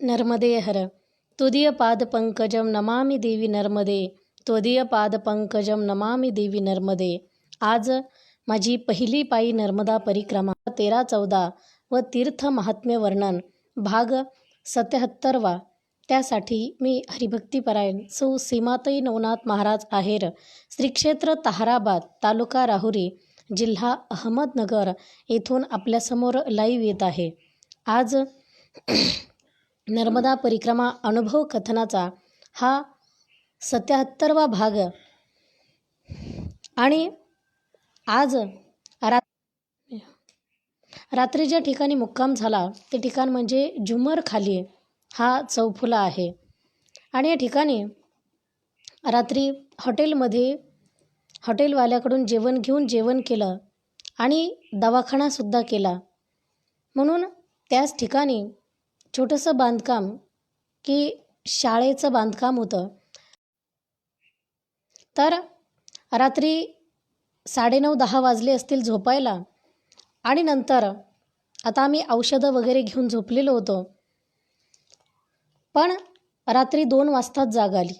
नर्मदे हर। त्वदीयपादपङ्कजं नमामि देवी नर्मदे। त्वदीयपादपङ्कजं नमामि देवी नर्मदे। आज माझी पहिली पायी नर्मदा परिक्रमा तेरा चौदा व तीर्थ महात्म्य वर्णन भाग सत्याहत्तरवा त्यासाठी मी हरिभक्तीपरायण सौ सीमाताई नवनाथ महाराज आहेर श्रीक्षेत्र तहाराबाद ताहराबाद तालुका राहुरी जिल्हा अहमदनगर येथून आपल्यासमोर लाईव्ह येत आहे. आज नर्मदा परिक्रमा अनुभव कथनाचा हा सत्याहत्तरवा भाग. आणि आज रा रात्री ज्या ठिकाणी मुक्काम झाला. ते ठिकाण म्हणजे झुमर खाली हा चौफुला आहे. आणि या ठिकाणी रात्री हॉटेलमध्ये हॉटेलवाल्याकडून जेवण घेऊन जेवण केलं आणि दवाखानासुद्धा केला. म्हणून त्याच ठिकाणी छोटंसं बांधकाम की शाळेचं बांधकाम होतं. तर रात्री साडेनऊ दहा वाजले असतील झोपायला आणि नंतर आता आम्ही औषधं वगैरे घेऊन झोपलेलो होतो. पण रात्री दोन वाजताच जाग आली.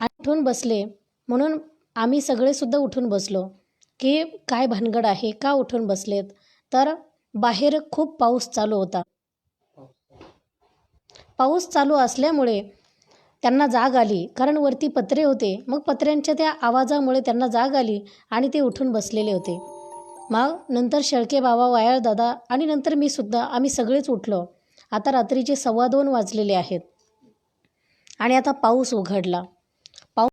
आणि उठून बसले. म्हणून आम्ही सगळेसुद्धा उठून बसलो की काय भानगड आहे? का उठून बसलेत? तर बाहेर खूप पाऊस चालू होता. पाऊस चालू असल्यामुळे त्यांना जाग आली. कारण वरती पत्रे होते. मग पत्र्यांच्या त्या आवाजामुळे त्यांना जाग आली आणि ते उठून बसलेले होते. मग नंतर शेळके बाबा वायाळ दादा आणि नंतर मी सुद्धा आम्ही सगळेच उठलो. आता रात्रीचे सव्वा दोन वाजलेले आहेत. आणि आता पाऊस उघडला. पाऊस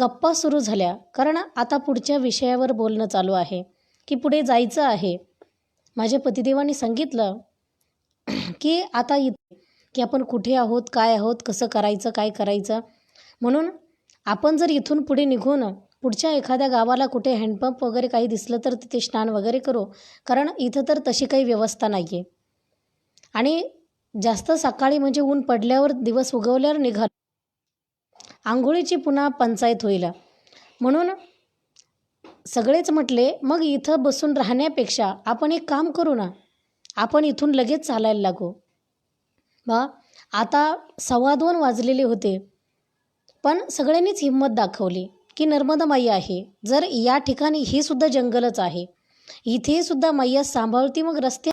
गप्पा सुरू झाल्या. कारण आता पुढच्या विषयावर बोलणं चालू आहे. की पुढे जायचं आहे. माझ्या पतिदेवाने सांगितलं की आता इथे की आपण कुठे आहोत काय आहोत कसं करायचं काय करायचं? म्हणून आपण जर इथून पुढे निघून पुढच्या एखाद्या गावाला कुठे हँडपंप वगैरे काही दिसलं तर तिथे स्नान वगैरे करू. कारण इथं तर तशी काही व्यवस्था नाही आहे आणि जास्त सकाळी म्हणजे ऊन पडल्यावर दिवस उगवल्यावर निघाल. आंघोळीची पुन्हा पंचायत होईल. म्हणून सगळेच म्हटले मग इथं बसून राहण्यापेक्षा आपण एक काम करू ना. आपण इथून लगेच चालायला लागू. बा आता सव्वा दोन वाजलेले होते. पण सगळ्यांनीच हिंमत दाखवली की नर्मदा माई आहे. जर या ठिकाणी हे सुद्धा जंगलच आहे. इथे सुद्धा मैया सांभाळती मग रस्ते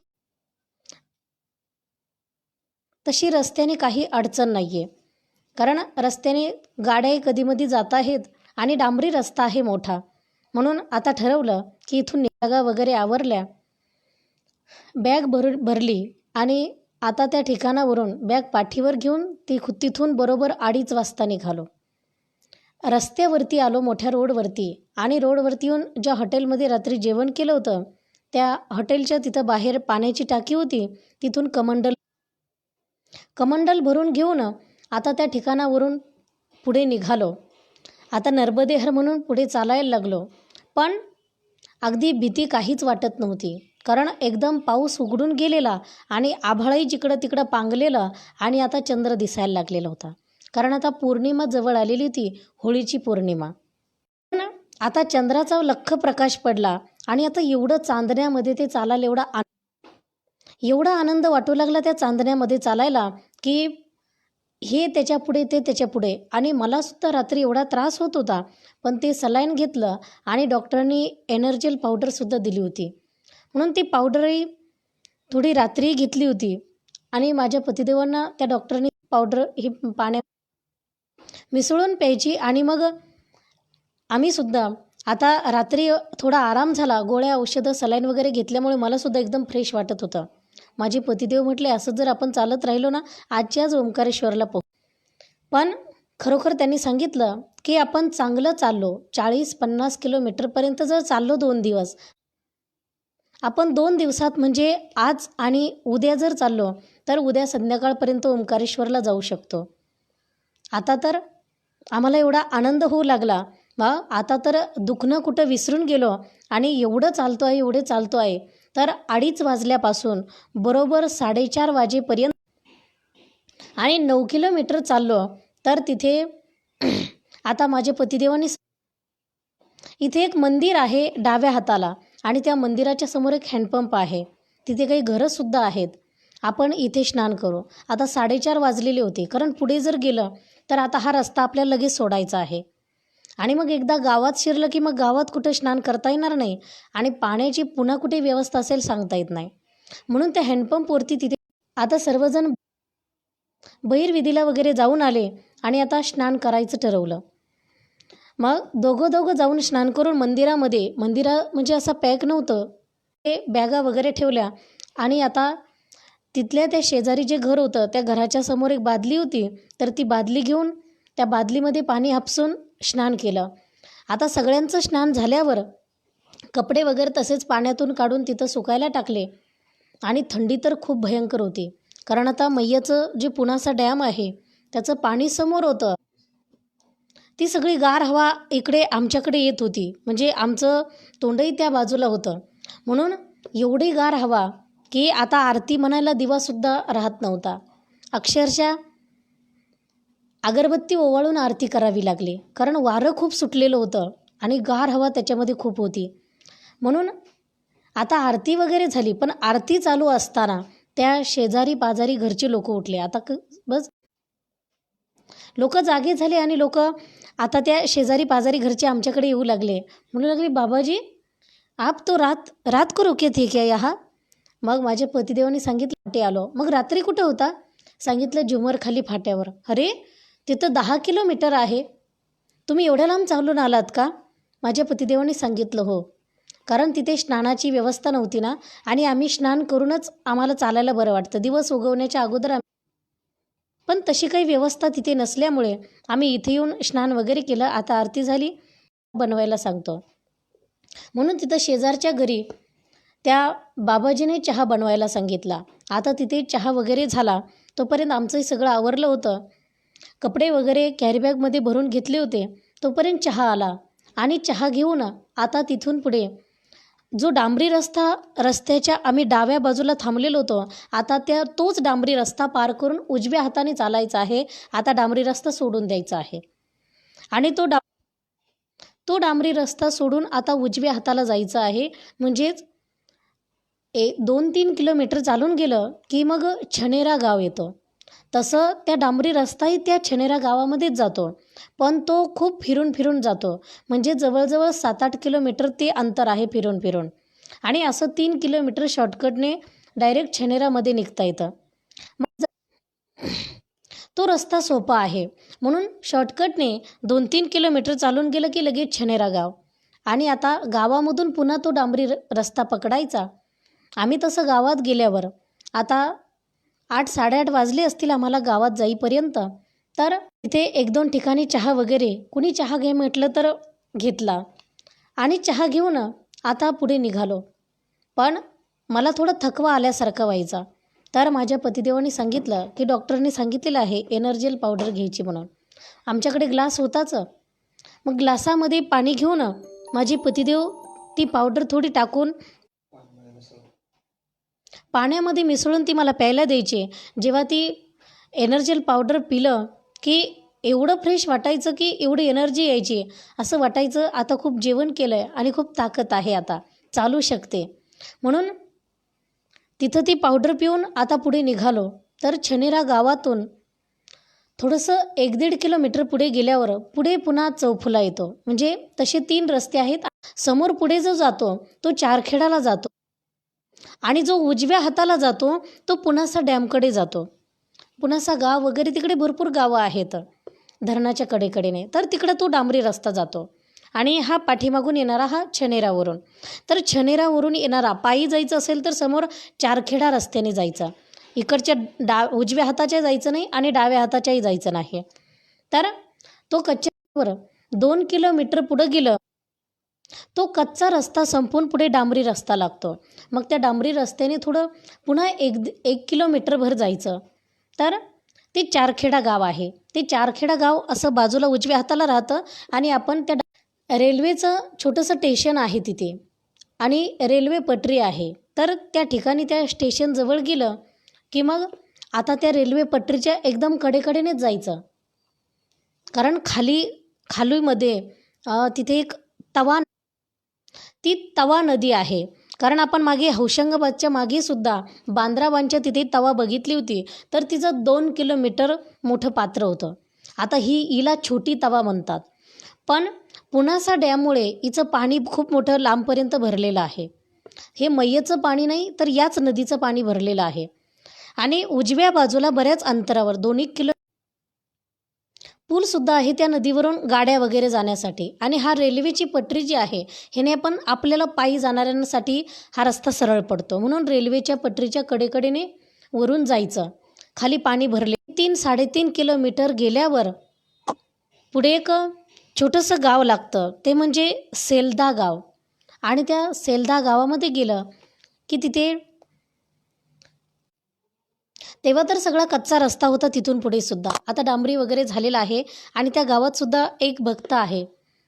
तशी रस्त्याने काही अडचण नाही आहे कारण रस्त्याने गाड्या कधीमधी जात आहेत आणि डांबरी रस्ता आहे मोठा. म्हणून आता ठरवलं की इथून निघागा वगैरे आवरल्या बॅग भर भरली आणि आता त्या ठिकाणावरून बॅग पाठीवर घेऊन ती खु तिथून बरोबर अडीच वाजता निघालो. रस्त्यावरती आलो मोठ्या रोडवरती आणि रोडवरती येऊन ज्या हॉटेलमध्ये रात्री जेवण केलं होतं त्या हॉटेलच्या तिथं बाहेर पाण्याची टाकी होती तिथून कमंडल कमंडल भरून घेऊन आता त्या ठिकाणावरून पुढे निघालो. आता नर्मदेहर म्हणून पुढे चालायला लागलो. पण अगदी भीती काहीच वाटत नव्हती. कारण एकदम पाऊस उघडून गेलेला आणि आभाळही जिकडं तिकडं पांगलेलं आणि आता चंद्र दिसायला लागलेला होता. कारण आता पौर्णिमा जवळ आलेली होती होळीची पौर्णिमा. पण आता चंद्राचा लख प्रकाश पडला आणि आता एवढं चांदण्यामध्ये ते चालायला एवढा आ एवढा आनंद वाटू लागला त्या चांदण्यामध्ये चालायला की हे त्याच्यापुढे ते त्याच्यापुढे आणि मलासुद्धा रात्री एवढा त्रास होत होता पण ते सलाईन घेतलं आणि डॉक्टरांनी एनर्जेल पावडरसुद्धा दिली होती. म्हणून ती पावडरही थोडी रात्री घेतली होती. आणि माझ्या पतिदेवांना त्या डॉक्टरनी पावडर ही पाण्या मिसळून प्यायची आणि मग आम्हीसुद्धा आता रात्री थोडा आराम झाला. गोळ्या औषधं सलाईन वगैरे घेतल्यामुळे मलासुद्धा एकदम फ्रेश वाटत होतं. माझे पतिदेव म्हटले असं जर आपण चालत राहिलो ना आजच्या आज ओंकारेश्वरला पोह पण खरोखर त्यांनी सांगितलं की आपण चांगलं चाललो. चाळीस पन्नास किलोमीटरपर्यंत जर चाललो दोन दिवस आपण दोन दिवसात म्हणजे आज आणि उद्या जर चाललो तर उद्या संध्याकाळपर्यंत ओंकारेश्वरला जाऊ शकतो. आता तर आम्हाला एवढा आनंद होऊ लागला वा आता तर दुखणं कुठं विसरून गेलो आणि एवढं चालतो आहे एवढे चालतो आहे तर अडीच वाजल्यापासून बरोबर साडेचार वाजेपर्यंत आणि नऊ किलोमीटर चाललो तर तिथे आता माझ्या पतिदेवांनी इथे एक मंदिर आहे डाव्या हाताला. आणि त्या मंदिराच्या समोर एक हँडपंप आहे. तिथे काही घरंसुद्धा आहेत. आपण इथे स्नान करू. आता साडेचार वाजलेले होते. कारण पुढे जर गेलं तर आता हा रस्ता आपल्याला लगेच सोडायचा आहे. आणि मग एकदा गावात शिरलं की मग गावात कुठं स्नान करता येणार नाही आणि पाण्याची पुन्हा कुठे व्यवस्था असेल सांगता येत नाही. म्हणून त्या हँडपंपवरती तिथे आता सर्वजण बहिर्विधीला वगैरे जाऊन आले आणि आता स्नान करायचं ठरवलं. मग दोघं दोघं जाऊन स्नान करून मंदिरामध्ये मंदिरा म्हणजे असं पॅक नव्हतं ते बॅगा वगैरे ठेवल्या. आणि आता तिथल्या त्या शेजारी जे घर होतं त्या घराच्या समोर एक बादली होती. तर ती बादली घेऊन त्या बादलीमध्ये पाणी हापसून स्नान केलं. आता सगळ्यांचं स्नान झाल्यावर कपडे वगैरे तसेच पाण्यातून काढून तिथं सुकायला टाकले. आणि थंडी तर खूप भयंकर होती. कारण आता मैयाचं जे पुणाचा डॅम आहे त्याचं पाणी समोर होतं. ती सगळी गार हवा इकडे आमच्याकडे येत होती. म्हणजे आमचं तोंडही त्या बाजूला होतं. म्हणून एवढी गार हवा की आता आरती म्हणायला दिवासुद्धा राहत नव्हता. अक्षरशः अगरबत्ती ओवाळून आरती करावी लागली. कारण वारं खूप सुटलेलं होतं आणि गार हवा त्याच्यामध्ये खूप होती. म्हणून आता आरती वगैरे झाली. पण आरती चालू असताना त्या शेजारी पाजारी घरचे लोक उठले. आता क बस लोक जागे झाले आणि लोक आता त्या शेजारी पाजारी घरचे आमच्याकडे येऊ लागले. म्हणू लागले बाबाजी आप तो रात रात को रुके थे क्या यहाँ? मग माझ्या पतिदेवाने सांगितलं फाटे आलो. मग रात्री कुठं होता? सांगितलं झुमर खाली फाट्यावर. अरे तिथं दहा किलोमीटर आहे. तुम्ही एवढ्या लांब चालून आलात का? माझ्या पतिदेवाने सांगितलं हो. कारण तिथे स्नानाची व्यवस्था नव्हती ना आणि आम्ही स्नान करूनच आम्हाला चालायला बरं वाटतं. दिवस उगवण्याच्या अगोदर पण तशी काही व्यवस्था तिथे नसल्यामुळे आम्ही इथे येऊन स्नान वगैरे केलं. आता आरती झाली बनवायला सांगतो. म्हणून तिथं शेजारच्या घरी त्या बाबाजीने चहा बनवायला सांगितला. आता तिथे चहा वगैरे झाला तोपर्यंत आमचंही सगळं आवरलं होतं. कपडे वगैरे कॅरीबॅगमध्ये भरून घेतले होते तोपर्यंत चहा आला. आणि चहा घेऊन आता तिथून पुढे जो डांबरी रस्ता रस्त्याच्या आम्ही डाव्या बाजूला थांबलेलो होतो आता त्या तोच डांबरी रस्ता पार करून उजव्या हाताने चालायचा आहे आता डांबरी रस्ता सोडून द्यायचा आहे. आणि तो डा तो डांबरी रस्ता सोडून आता उजव्या हाताला जायचं आहे म्हणजेच ए दोन तीन किलोमीटर चालून गेलं की मग छनेरा गाव येतं. तसं त्या डांबरी रस्ताही त्या छनेरा गावामध्येच जातो. पण तो खूप फिरून फिरून जातो. म्हणजे जवळजवळ सात आठ किलोमीटर ते अंतर आहे फिरून फिरून. आणि असं तीन किलोमीटर शॉर्टकटने डायरेक्ट छनेरामध्ये निघता येतं. तो रस्ता सोपा आहे. म्हणून शॉर्टकटने दोन तीन किलोमीटर चालून गेलं की लगेच छनेरा गाव. आणि आता गावामधून पुन्हा तो डांबरी र रस्ता पकडायचा. आम्ही तसं गावात गेल्यावर आता आठ साडेआठ वाजले असतील आम्हाला गावात जाईपर्यंत. तर तिथे एक दोन ठिकाणी चहा वगैरे. कुणी चहा घे म्हटलं तर घेतला. आणि चहा घेऊन आता पुढे निघालो. पण मला थोडं थकवा आल्यासारखं व्हायचा. तर माझ्या पतिदेवाने सांगितलं की डॉक्टरने सांगितलेलं आहे एनर्जेल पावडर घ्यायची म्हणून. आमच्याकडे ग्लास होताच. मग ग्लासामध्ये पाणी घेऊन माझे पतिदेव ती पावडर थोडी टाकून पाण्यामध्ये मिसळून ती मला प्यायला द्यायची. जेव्हा ती एनर्जेल पावडर पिलं की एवढं फ्रेश वाटायचं की एवढी एनर्जी यायची. असं वाटायचं आता खूप जेवण केलं आहे आणि खूप ताकद आहे आता. चालू शकते. म्हणून तिथं ती पावडर पिऊन आता पुढे निघालो. तर छनेरा गावातून थोडंसं एक दीड किलोमीटर पुढे गेल्यावर पुढे पुन्हा चौफुला येतो. म्हणजे तसे तीन रस्ते आहेत. समोर पुढे जो जातो तो चारखेडाला जातो. आणि जो उजव्या हाताला जातो तो पुनासा डॅमकडे जातो. पुनासा गाव वगैरे तिकडे भरपूर गावं आहेत धरणाच्या कडेकडेने. तर तिकडं तो डांबरी रस्ता जातो. आणि हा पाठीमागून येणारा हा छनेरावरून. तर छनेरावरून येणारा पायी जायचं असेल तर समोर चारखेडा रस्त्याने जायचा. इकडच्या डा उजव्या हाताच्या जायचं नाही आणि डाव्या हाताच्याही जायचं नाही. तर तो कच्च्यावर दोन किलोमीटर पुढं गेलं तो कच्चा रस्ता संपून पुढे डांबरी रस्ता लागतो. मग त्या डांबरी रस्त्याने थोडं पुन्हा एक एक किलोमीटरभर जायचं. तर ते चारखेडा गाव आहे. ते चारखेडा गाव असं बाजूला उजव्या हाताला राहतं आणि आपण त्या रेल्वेचं छोटंसं स्टेशन आहे तिथे. आणि रेल्वे पटरी आहे. तर त्या ठिकाणी त्या स्टेशनजवळ गेलं की मग आता त्या रेल्वे पटरीच्या एकदम कडेकडेनेच जायचं. कारण खाली खालीमध्ये तिथे एक तवा ती तवा नदी आहे. कारण आपण मागे हौशंगाबादच्या मागे सुद्धा बांद्राबांच्या तिथे तवा बघितली होती. तर तिचं दोन किलोमीटर मोठं पात्र होतं. आता ही हिला छोटी तवा म्हणतात. पण पुणासा डॅममुळे हिचं पाणी खूप मोठं लांबपर्यंत भरलेलं आहे. हे मैयचं पाणी नाही तर याच नदीचं पाणी भरलेलं आहे. आणि उजव्या बाजूला बऱ्याच अंतरावर दोन एक किलो पूलसुद्धा आहे त्या नदीवरून गाड्या वगैरे जाण्यासाठी. आणि हा रेल्वेची पटरी जी आहे ह्याने पण आपल्याला पायी जाणाऱ्यांसाठी हा रस्ता सरळ पडतो. म्हणून रेल्वेच्या पटरीच्या कडेकडेने वरून जायचं. खाली पाणी भरले. तीन साडेतीन किलोमीटर गेल्यावर पुढे एक छोटंसं गाव लागतं. ते म्हणजे सेलदा गाव. आणि त्या सेलदा गावामध्ये गेलं की तिथे तेव्हा तर सगळा कच्चा रस्ता होता तिथून पुढे सुद्धा. आता डांबरी वगैरे झालेला आहे आणि त्या गावात सुद्धा एक भक्त आहे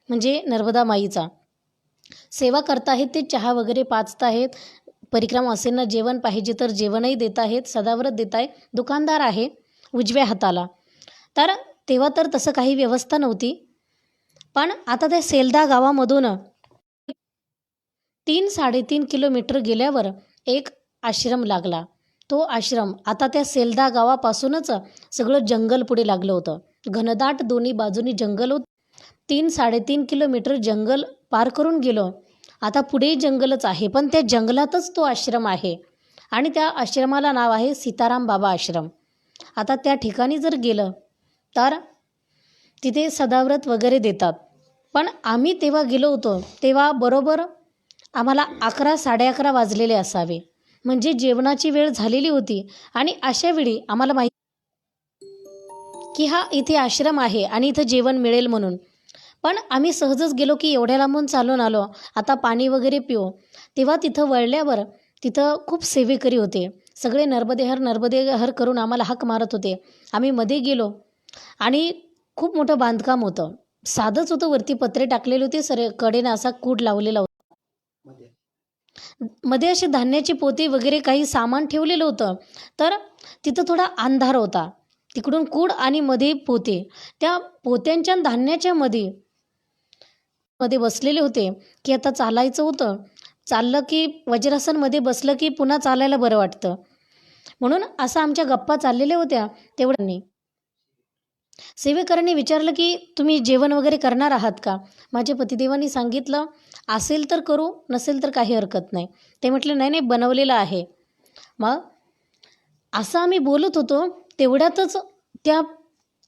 म्हणजे नर्मदा माईचा. सेवा करताहेत ते चहा वगैरे पाचत आहेत. परिक्रमा असेल जेवण पाहिजे तर जेवणही देत आहेत सदाव्रत देत आहे दुकानदार आहे उजव्या हाताला. तर तेव्हा तर तसं काही व्यवस्था नव्हती. पण आता त्या सेलदा गावामधून तीन साडेतीन किलोमीटर गेल्यावर एक आश्रम लागला. तो आश्रम. आता त्या सेलदा गावापासूनच सगळं जंगल पुढे लागलं होतं. घनदाट दोन्ही बाजूनी जंगल होत तीन साडेतीन किलोमीटर जंगल पार करून गेलो. आता पुढे जंगलच आहे पण त्या जंगलातच तो आश्रम आहे. आणि त्या आश्रमाला नाव आहे सीताराम बाबा आश्रम. आता त्या ठिकाणी जर गेलं तर तिथे सदाव्रत वगैरे देतात. पण आम्ही तेव्हा गेलो होतो तेव्हा बरोबर आम्हाला अकरा साडे अकरा वाजलेले असावे. म्हणजे जेवणाची वेळ झालेली होती. आणि अशावेळी आम्हाला माहिती की हा इथे आश्रम आहे आणि इथं जेवण मिळेल म्हणून. पण आम्ही सहजच गेलो की एवढ्या लांबून चालून आलो. आता पाणी वगैरे पिऊ. तेव्हा तिथं वळल्यावर तिथं खूप सेवेकरी होते. सगळे नर्मदेहर नर्मदेहर करून आम्हाला हाक मारत होते. आम्ही मध्ये गेलो आणि खूप मोठं बांधकाम होतं. साधंच होतं. वरती पत्रे टाकलेले होते. सर कडेनं असा कूड लावलेला होता. मध्ये असे धान्याची पोती वगैरे काही सामान ठेवलेलं होतं. तर तिथं थोडा अंधार होता. तिकडून कूड आणि मध्ये पोते. त्या पोत्यांच्या धान्याच्या मध्ये मध्ये बसलेले होते की आता चालायचं होतं. चाललं की वज्रासनमध्ये बसलं की पुन्हा चालायला बरं वाटतं. म्हणून असं आमच्या गप्पा चाललेल्या होत्या. तेवढ्यांनी. सेवेकरांनी विचारलं की तुम्ही जेवण वगैरे करणार आहात का? माझ्या पतिदेवांनी सांगितलं असेल तर करू नसेल तर काही हरकत नाही. ते म्हटले नाही नाही बनवलेलं आहे. मग असं आम्ही बोलत होतो तेवढ्यातच त्या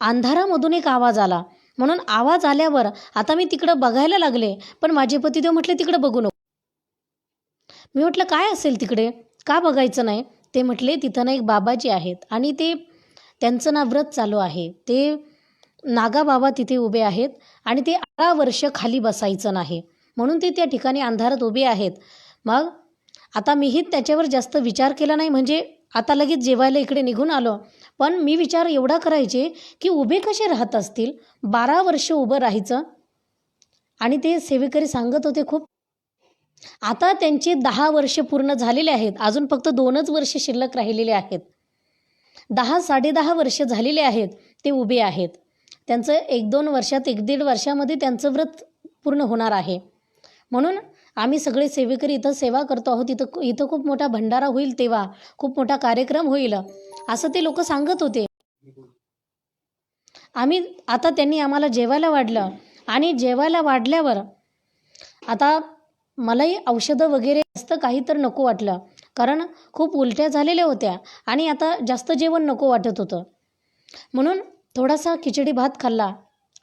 अंधारामधून एक आवाज आला. म्हणून आवाज आल्यावर आता मी तिकडं बघायला लागले पण माझे पतीदेव म्हटले तिकडं बघू नको. मी म्हटलं काय असेल तिकडे? का बघायचं नाही? ते म्हटले तिथं ना एक बाबाजी आहेत आणि ते त्यांचं ना व्रत चालू आहे. ते नागा बाबा तिथे उभे आहेत आणि ते अठरा वर्ष खाली बसायचं नाही. म्हणून ते त्या ठिकाणी अंधारात उभे आहेत. मग आता मीही त्याच्यावर जास्त विचार केला नाही म्हणजे आता लगेच जेवायला इकडे निघून आलो. पण मी विचार एवढा करायचे की उभे कसे राहत असतील? बारा वर्ष उभं राहायचं. आणि ते सेवेकरी सांगत होते खूप. आता त्यांचे दहा वर्ष पूर्ण झालेले आहेत. अजून फक्त दोनच वर्ष शिल्लक राहिलेले आहेत. दहा साडेदहा वर्ष झालेले आहेत ते उभे आहेत. त्यांचं एक दोन वर्षात एक दीड वर्षामध्ये त्यांचं व्रत पूर्ण होणार आहे. म्हणून आम्ही सगळे सेवेकरी इथं सेवा करतो आहोत. इथं इथं खूप मोठा भंडारा होईल तेव्हा खूप मोठा कार्यक्रम होईल. असं ते लोक सांगत होते. आम्ही आता त्यांनी आम्हाला जेवायला वाढलं. आणि जेवायला वाढल्यावर आता मलाही औषधं वगैरे जास्त काही तर नको वाटलं. कारण खूप उलट्या झालेल्या होत्या. आणि आता जास्त जेवण नको वाटत होतं. म्हणून थोडासा खिचडी भात खाल्ला.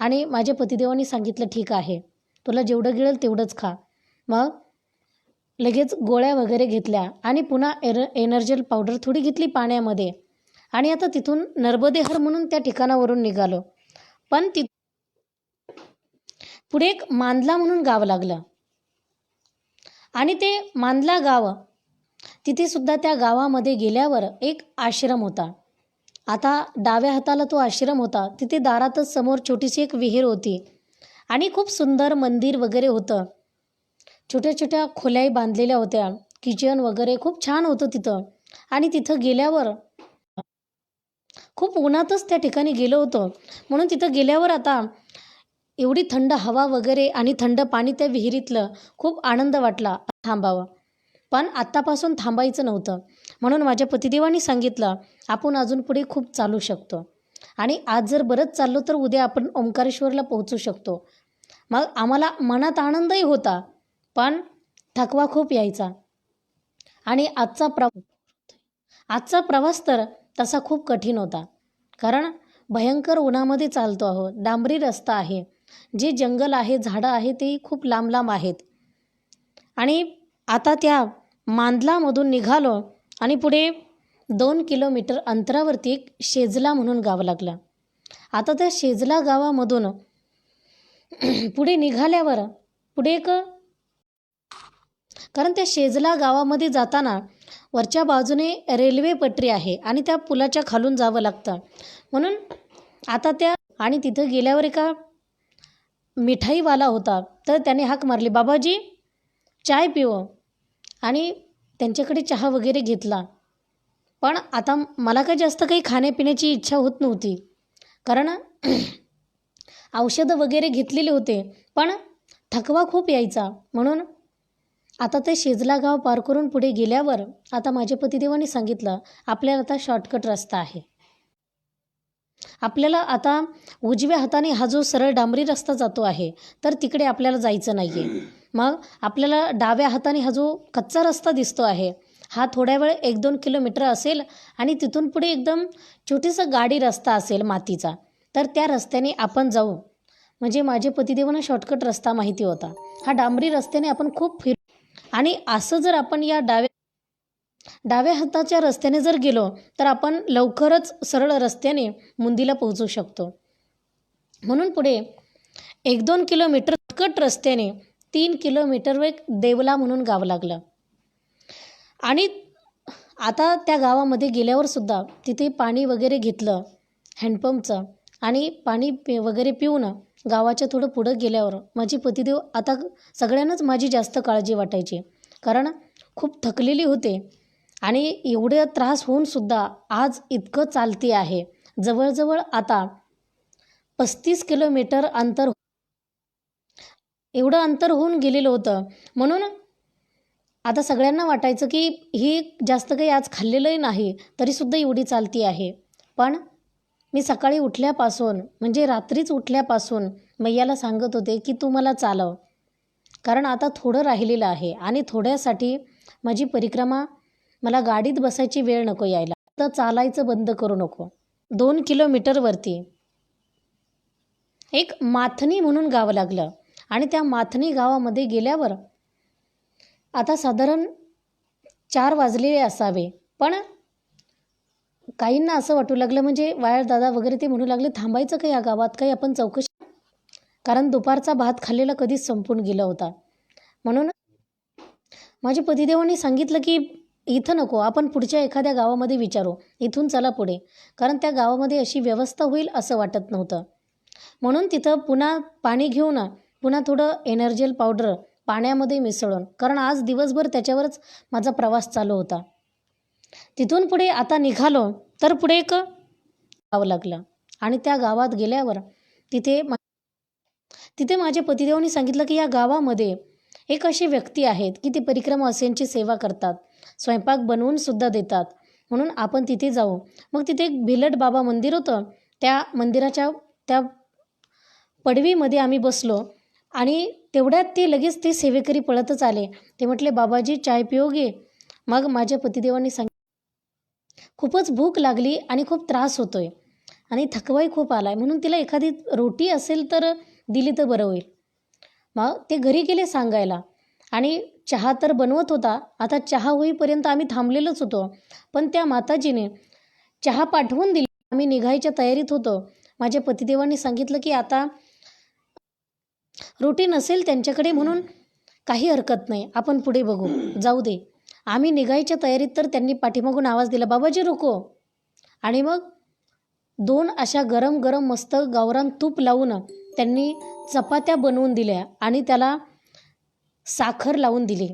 आणि माझ्या पतिदेवांनी सांगितलं ठीक आहे. तुला जेवढं गिळेल तेवढंच खा. मग? लगेच गोळ्या वगैरे घेतल्या आणि पुन्हा एर एनर्जल पावडर थोडी घेतली पाण्यामध्ये. आणि आता तिथून नर्मदेहर म्हणून त्या ठिकाणावरून निघालो. पण ति पुढे एक मांदला म्हणून गाव लागलं. आणि ते मांदला गाव तिथे सुद्धा त्या गावामध्ये गेल्यावर एक आश्रम होता. आता डाव्या हाताला तो आश्रम होता. तिथे दारातच समोर छोटीशी एक विहीर होती. आणि खूप सुंदर मंदिर वगैरे होतं. छोट्या छोट्या खोल्याही बांधलेल्या होत्या. किचन वगैरे खूप छान होतं तिथं. आणि तिथं गेल्यावर खूप उन्हातच त्या ठिकाणी गेलो होतो. म्हणून तिथं गेल्यावर आता एवढी थंड हवा वगैरे आणि थंड पाणी त्या विहिरीतलं खूप आनंद वाटला थांबावं. पण आत्तापासून थांबायचं नव्हतं. म्हणून माझ्या पतिदेवानी सांगितलं आपण अजून पुढे खूप चालू शकतो. आणि आज जर बरंच चाललो तर उद्या आपण ओंकारेश्वरला पोहोचू शकतो. मग आम्हाला मनात आनंदही होता पण थकवा खूप यायचा. आणि आजचा प्र आजचा प्रवास तर तसा खूप कठीण होता. कारण भयंकर उन्हामध्ये चालतो आहोत डांबरी रस्ता आहे. जे जंगल आहे झाडं आहे ते खूप लांब लांब आहेत. आणि आता त्या मांदलामधून निघालो आणि पुढे दोन किलोमीटर अंतरावरती एक शेजला म्हणून गाव लागलं. आता त्या शेजला गावामधून पुढे निघाल्यावर पुढे एक कारण त्या शेजला गावामध्ये जाताना वरच्या बाजूने रेल्वे पटरी आहे आणि त्या पुलाच्या खालून जावं लागतं. म्हणून आता त्या आणि तिथं गेल्यावर एका मिठाईवाला होता. तर त्याने हाक मारली बाबाजी चाय पिव आणि त्यांच्याकडे चहा वगैरे घेतला. पण आता मला काय जास्त काही खाण्यापिण्याची इच्छा होत नव्हती. कारण औषधं वगैरे घेतलेले होते पण थकवा खूप यायचा. म्हणून आता ते शेजला गाव पार करून पुढे गेल्यावर आता माझ्या पतिदेवाने सांगितलं आपल्याला आता शॉर्टकट रस्ता आहे. आपल्याला आता उजव्या हाताने हा जो सरळ डांबरी रस्ता जातो आहे तर तिकडे आपल्याला जायचं नाही आहे मग आपल्याला डाव्या हाताने हा जो कच्चा रस्ता दिसतो आहे हा थोड्या वेळ एक दोन किलोमीटर असेल आणि तिथून पुढे एकदम छोटीसा गाडी रस्ता असेल मातीचा तर त्या रस्त्याने आपण जाऊ. म्हणजे माझे पतिदेवांना शॉर्टकट रस्ता माहिती होता. हा डांबरी रस्त्याने आपण खूप फिर आणि असं जर आपण या डाव्या डाव्या हाताच्या रस्त्याने जर गेलो तर आपण लवकरच सरळ रस्त्याने मुंदीला पोहोचू शकतो. म्हणून पुढे एक दोन किलोमीटर कट रस्त्याने तीन किलोमीटरवर एक देवला म्हणून गाव लागलं. आणि आता त्या गावामध्ये गेल्यावरसुद्धा तिथे पाणी वगैरे घेतलं हँडपंपचं आणि पाणी पि वगैरे पिऊन गावाच्या थोडं पुढं गेल्यावर माझी पतिदेव आता सगळ्यांनाच माझी जास्त काळजी वाटायची. कारण खूप थकलेली होते आणि एवढे त्रास होऊनसुद्धा आज इतकं चालती आहे. जवळजवळ आता पस्तीस किलोमीटर अंतर एवढं अंतर होऊन गेलेलं होतं. म्हणून आता सगळ्यांना वाटायचं की ही जास्त काही आज खाल्लेलंही नाही तरीसुद्धा एवढी चालती आहे. पण मी सकाळी उठल्यापासून म्हणजे रात्रीच उठल्यापासून मैयाला सांगत होते की तू मला चालव. कारण आता थोडं राहिलेलं आहे आणि थोड्यासाठी माझी परिक्रमा मला गाडीत बसायची वेळ नको यायला. तर चालायचं बंद करू नको. दोन किलोमीटरवरती एक माथनी म्हणून गाव लागलं आणि त्या माथनी गावामध्ये गेल्यावर आता साधारण चार वाजलेले असावे. पण काहींना असं वाटू लागलं म्हणजे वायर दादा वगैरे ते म्हणू लागले थांबायचं का या गावात? काही आपण चौकशी कारण दुपारचा भात खाल्लेला कधीच संपून गेला होता. म्हणून माझ्या पतिदेवांनी सांगितलं की इथं नको आपण पुढच्या एखाद्या गावामध्ये विचारू. इथून चला पुढे. कारण त्या गावामध्ये अशी व्यवस्था होईल असं वाटत नव्हतं. म्हणून तिथं पुन्हा पाणी घेऊन पुन्हा थोडं एनर्जेल पावडर पाण्यामध्ये मिसळून. कारण आज दिवसभर त्याच्यावरच माझा प्रवास चालू होता. तिथून पुढे आता निघालो तर पुढे एक गाव लागलं. आणि त्या गावात गेल्यावर तिथे मा तिथे माझ्या पतिदेवांनी सांगितलं की या गावामध्ये एक अशी व्यक्ती आहेत की ती परिक्रमा असेंची सेवा करतात. स्वयंपाक बनवून सुद्धा देतात. म्हणून आपण तिथे जाऊ. मग तिथे एक भिलट बाबा मंदिर होतं. त्या मंदिराच्या त्या पडवीमध्ये आम्ही बसलो. आणि तेवढ्यात ते लगेच ते सेवेकरी पळतच आले. ते म्हटले बाबाजी चाय पिओगे मग माझ्या पतिदेवांनी सांग खूपच भूक लागली आणि खूप त्रास होतोय आणि थकवाही खूप आला आहे म्हणून तिला एखादी रोटी असेल तर दिली तर बरं होईल. मग ते घरी गेले सांगायला. आणि चहा तर बनवत होता. आता चहा होईपर्यंत आम्ही थांबलेलोच होतो. पण त्या माताजीने चहा पाठवून दिली. आम्ही निघायच्या तयारीत होतो. माझ्या पतिदेवांनी सांगितलं की आता रुटीन असेल त्यांच्याकडे म्हणून काही हरकत नाही. आपण पुढे बघू. जाऊ दे. आम्ही निघायच्या तयारीत तर त्यांनी पाठीमागून आवाज दिला बाबाजी रुको. आणि मग दोन अशा गरम गरम मस्त गावरान तूप लावून त्यांनी चपात्या बनवून दिल्या आणि त्याला साखर लावून दिली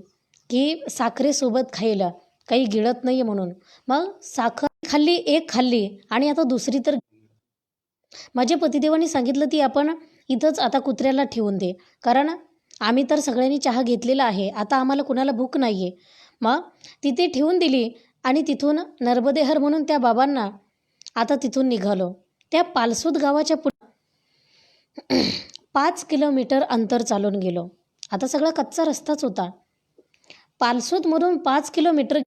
की साखरेसोबत खायला. काही गिळत नाही म्हणून. मग साखर खाल्ली एक खाल्ली आणि आता दुसरी तर माझ्या पतिदेवांनी सांगितलं ती आपण इथंच आता कुत्र्याला ठेवून दे. कारण आम्ही तर सगळ्यांनी चहा घेतलेला आहे. आता आम्हाला कुणाला भूक नाही आहे मग तिथे ठेवून दिली आणि तिथून नर्मदेहर म्हणून त्या बाबांना आता तिथून निघालो. त्या पालसूद गावाच्या पुढे पाच किलोमीटर अंतर चालून गेलो. आता सगळा कच्चा रस्ताच होता. पालसूदमधून पाच किलोमीटर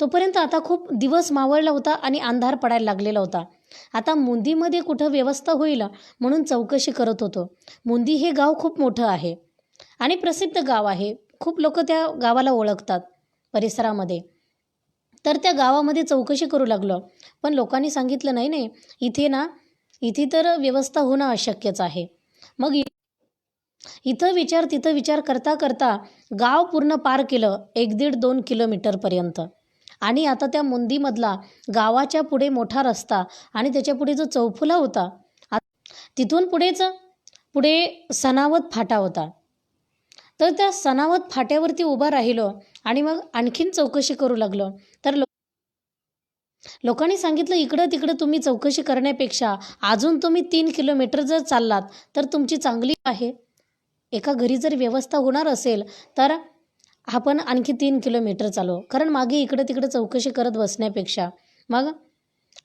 तोपर्यंत आता खूप दिवस मावळला होता आणि अंधार पडायला लागलेला होता. आता मुंदीमध्ये कुठं व्यवस्था होईल म्हणून चौकशी करत होतो. मुंदी हे गाव खूप मोठं आहे आणि प्रसिद्ध गाव आहे. खूप लोक त्या गावाला ओळखतात परिसरामध्ये. तर त्या गावामध्ये चौकशी करू लागलो. पण लोकांनी सांगितलं नाही नाही इथे ना इथे तर व्यवस्था होणं अशक्यच आहे. मग इथं विचार तिथं विचार करता करता गाव पूर्ण पार केलं एक दीड दोन किलोमीटरपर्यंत. आणि आता त्या मुंदीमधला गावाच्या पुढे मोठा रस्ता आणि त्याच्या पुढे जो चौफुला होता तिथून पुढेच पुढे सनावत फाटा होता. तर त्या सनावत फाट्यावरती उभा राहिलो आणि मग आणखीन चौकशी करू लागलो. तर लो लोकांनी सांगितलं इकडं तिकडं तुम्ही चौकशी करण्यापेक्षा अजून तुम्ही तीन किलोमीटर जर चाललात तर तुमची चांगली आहे. एका घरी जर व्यवस्था होणार असेल तर आपण आणखी तीन किलोमीटर चालू. कारण मागे इकडं तिकडं चौकशी करत बसण्यापेक्षा मग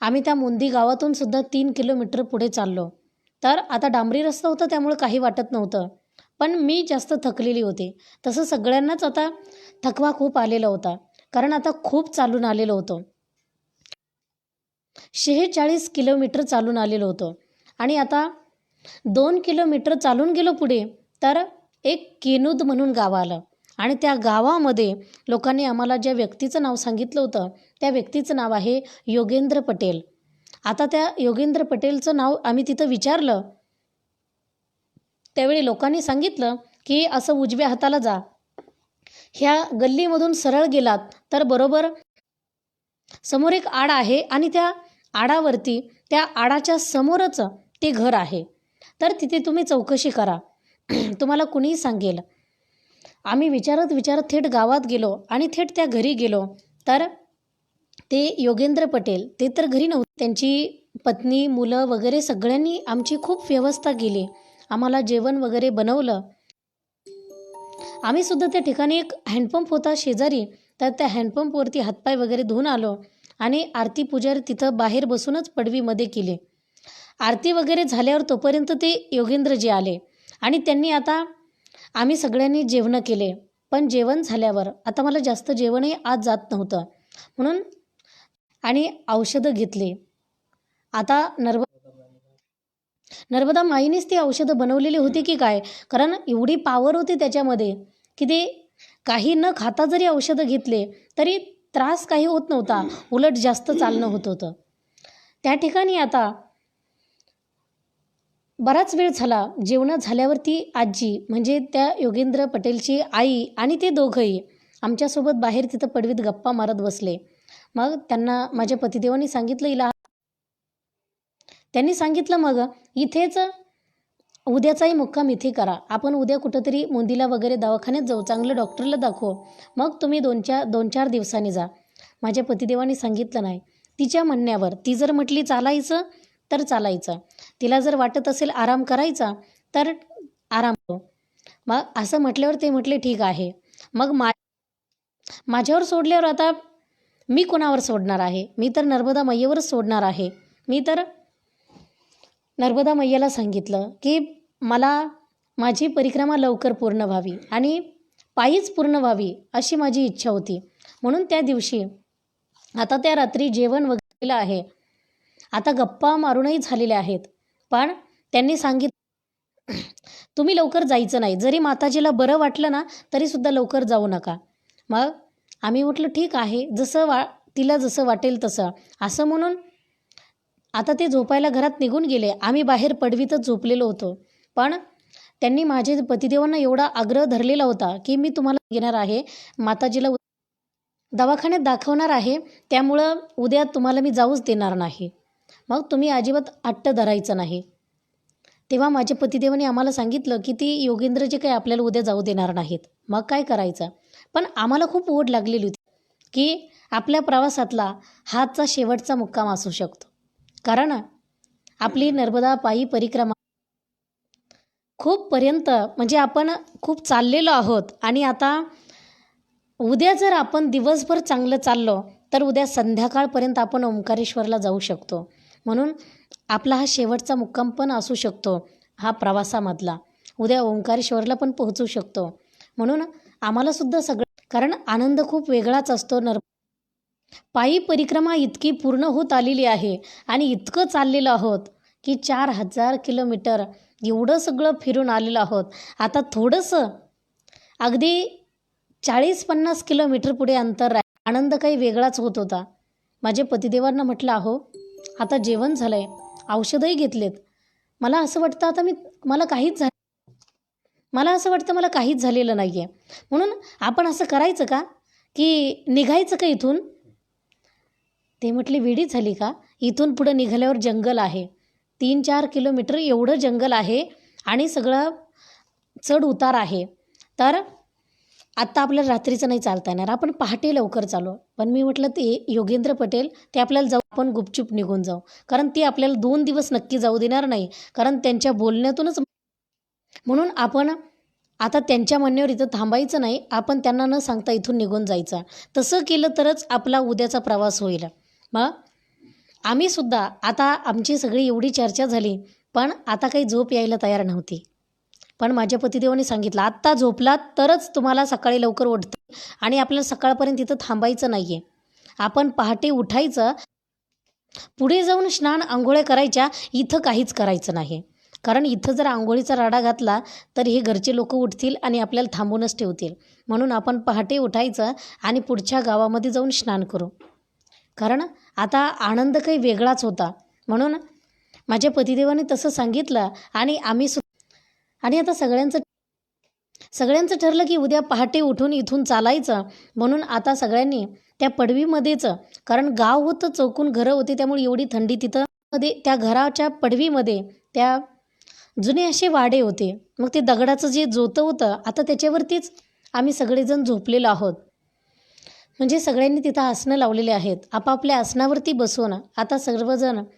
आम्ही त्या मुंदी गावातून सुद्धा तीन किलोमीटर पुढे चाललो. तर आता डांबरी रस्ता होता त्यामुळे काही वाटत नव्हतं. पण मी जास्त थकलेली होती. तसं सगळ्यांनाच आता थकवा खूप आलेला होता. कारण आता खूप चालून आलेलो होतो. शेहेचाळीस किलोमीटर चालून आलेलो होतो. आणि आता दोन किलोमीटर चालून गेलो पुढे तर एक केनुद म्हणून गाव आलं. आणि त्या गावामध्ये लोकांनी आम्हाला ज्या व्यक्तीचं नाव सांगितलं होतं त्या व्यक्तीचं नाव आहे योगेंद्र पटेल. आता त्या योगेंद्र पटेलचं नाव आम्ही तिथं विचारलं. त्यावेळी लोकांनी सांगितलं की असं उजव्या हाताला जा. ह्या गल्लीमधून सरळ गेलात तर बरोबर समोर एक आड आहे आणि त्या आडावरती त्या आडाच्या समोरच ते घर आहे. तर तिथे तुम्ही चौकशी करा. तुम्हाला कुणीही सांगेल. आम्ही विचारत विचारत थेट गावात गेलो आणि थेट त्या घरी गेलो. तर ते योगेंद्र पटेल ते तर घरी नव्हते. त्यांची पत्नी मुलं वगैरे सगळ्यांनी आमची खूप व्यवस्था केली. आम्हाला जेवण वगैरे बनवलं. आम्ही सुद्धा त्या ठिकाणी एक हँडपंप होता शेजारी. तर त्या हँडपंपवरती हातपाय वगैरे धुवून आलो आणि आरती पुजारी तिथं बाहेर बसूनच पडवीमध्ये केली. आरती वगैरे झाल्यावर तोपर्यंत ते योगेंद्रजी आले आणि त्यांनी आता आम्ही सगळ्यांनी जेवणं केले पण जेवण झाल्यावर आता मला जास्त जेवणही आज जात नव्हतं. म्हणून आणि औषधं घेतली. आता नर्व नर्मदा माईनेच ती औषधं बनवलेली होती की काय? कारण एवढी पावर होती त्याच्यामध्ये की ते काही न खाता जरी औषधं घेतले तरी त्रास काही होत नव्हता. उलट जास्त चालणं होत होतं. त्या ठिकाणी आता बराच वेळ झाला जेवणं झाल्यावरती आजी म्हणजे त्या योगेंद्र पटेलची आई आणि ते दोघंही आमच्यासोबत बाहेर तिथं पडवीत गप्पा मारत बसले. मग त्यांना माझ्या पतिदेवांनी सांगितलं इला त्यांनी सांगितलं मग इथेच उद्याचाही मुक्काम इथे करा. आपण उद्या कुठंतरी मुंदीला वगैरे दवाखान्यात जाऊ. चांगलं डॉक्टरला दाखवू. मग तुम्ही दोन चार दोन चार दिवसांनी जा. माझ्या पतिदेवांनी सांगितलं नाही. तिच्या म्हणण्यावर ती जर म्हटली चालायचं तर चालायचं. तिला जर वाटत असेल आराम करायचा तर आराम मग असं म्हटल्यावर ते म्हटले ठीक आहे. मग मा माझ्यावर सोडल्यावर आता मी कोणावर सोडणार आहे? मी तर नर्मदा मैयेवरच सोडणार आहे. मी तर नर्मदा मैयाला सांगितलं की मला माझी परिक्रमा लवकर पूर्ण व्हावी आणि पायीच पूर्ण व्हावी अशी माझी इच्छा होती. म्हणून त्या दिवशी आता त्या रात्री जेवण वगैरे आहे. आता गप्पा मारूनही झालेल्या आहेत. पण त्यांनी सांगित तुम्ही लवकर जायचं नाही. जरी माताजीला बरं वाटलं ना तरीसुद्धा लवकर जाऊ नका. मग आम्ही म्हटलं ठीक आहे. जसं वा तिला जसं वाटेल तसं. असं म्हणून आता ते झोपायला घरात निघून गेले. आम्ही बाहेर पडवीतच झोपलेलो होतो. पण त्यांनी माझे पतिदेवांना एवढा आग्रह धरलेला होता की मी तुम्हाला घेणार आहे. माताजीला दवाखान्यात दाखवणार आहे. त्यामुळं उद्या तुम्हाला मी जाऊच देणार नाही. मग तुम्ही अजिबात हट्ट धरायचं नाही. तेव्हा माझ्या पतिदेवाने आम्हाला सांगितलं की ती योगेंद्रजी काही आपल्याला उद्या जाऊ देणार नाहीत. मग काय करायचं? पण आम्हाला खूप ओढ लागलेली होती की आपल्या प्रवासातला हातचा शेवटचा मुक्काम असू शकतो. कारण आपली नर्मदा पायी परिक्रमा खूप पर्यंत म्हणजे आपण खूप चाललेलो आहोत आणि आता उद्या जर आपण दिवसभर चांगलं चाललो तर उद्या संध्याकाळपर्यंत आपण ओंकारेश्वरला जाऊ शकतो. म्हणून आपला हा शेवटचा मुक्काम पण असू शकतो हा प्रवासामधला. उद्या ओंकारेश्वरला पण पोहोचू शकतो. म्हणून आम्हालासुद्धा सगळं कारण आनंद खूप वेगळाच असतो. नर पायी परिक्रमा इतकी पूर्ण होत आलेली आहे आणि इतकं चाललेलं आहोत की चार हजार किलोमीटर एवढं सगळं फिरून आलेलो आहोत. आता थोडंसं अगदी चाळीस पन्नास किलोमीटर पुढे अंतर आहे आनंद काही वेगळाच होत होता. माझे पतिदेवांना म्हटलं अहो आता जेवण झालं आहे औषधही घेतलेत. मला असं वाटतं आता मी मला काहीच झालं मला असं वाटतं मला काहीच झालेलं नाही आहे म्हणून आपण असं करायचं का? की निघायचं का इथून? ते म्हटले वेडी झाली का? इथून पुढं निघाल्यावर जंगल आहे. तीन चार किलोमीटर एवढं जंगल आहे आणि सगळं चढ उतार आहे. तर आत्ता आपल्याला रात्रीचं नाही चालता येणार. आपण पहाटे लवकर चालू. पण मी म्हटलं ते योगेंद्र पटेल ते आपल्याला जाऊ आपण गुपचूप निघून जाऊ. कारण ते आपल्याला दोन दिवस नक्की जाऊ देणार नाही. कारण त्यांच्या बोलण्यातूनच म्हणून आपण आता त्यांच्या म्हणण्यावर इथं थांबायचं नाही. आपण त्यांना न सांगता इथून निघून जायचं. तसं केलं तरच आपला उद्याचा प्रवास होईल. मग आम्हीसुद्धा आता आमची सगळी एवढी चर्चा झाली पण आता काही झोप यायला तयार नव्हती. पण माझ्या पतिदेवाने सांगितलं आत्ता झोपलात तरच तुम्हाला सकाळी लवकर उठते आणि आपल्याला सकाळपर्यंत तिथं थांबायचं नाही आहे आपण पहाटे उठायचं पुढे जाऊन स्नान आंघोळ्या करायच्या इथं काहीच करायचं नाही. कारण इथं जर आंघोळीचा राडा घातला तर हे घरचे लोक उठतील आणि आपल्याला थांबूनच ठेवतील. म्हणून आपण पहाटे उठायचं आणि पुढच्या गावामध्ये जाऊन स्नान करू. कारण आता आनंद काही वेगळाच होता. म्हणून माझ्या पतिदेवाने तसं सांगितलं आणि आम्ही सु आणि आता सगळ्यांचं सगळ्यांचं ठरलं की उद्या पहाटे उठून इथून चालायचं. म्हणून आता सगळ्यांनी त्या पडवीमध्येच कारण गाव होतं चौकून घरं होती त्यामुळे एवढी थंडी तिथं मध्ये त्या घराच्या पडवीमध्ये त्या जुने असे वाडे होते. मग ते दगडाचं जे जोतं होतं आता त्याच्यावरतीच आम्ही सगळेजण झोपलेलो आहोत. म्हणजे सगळ्यांनी तिथं आसनं लावलेले आहेत. आपापल्या आसनावरती बसून आता सर्वजण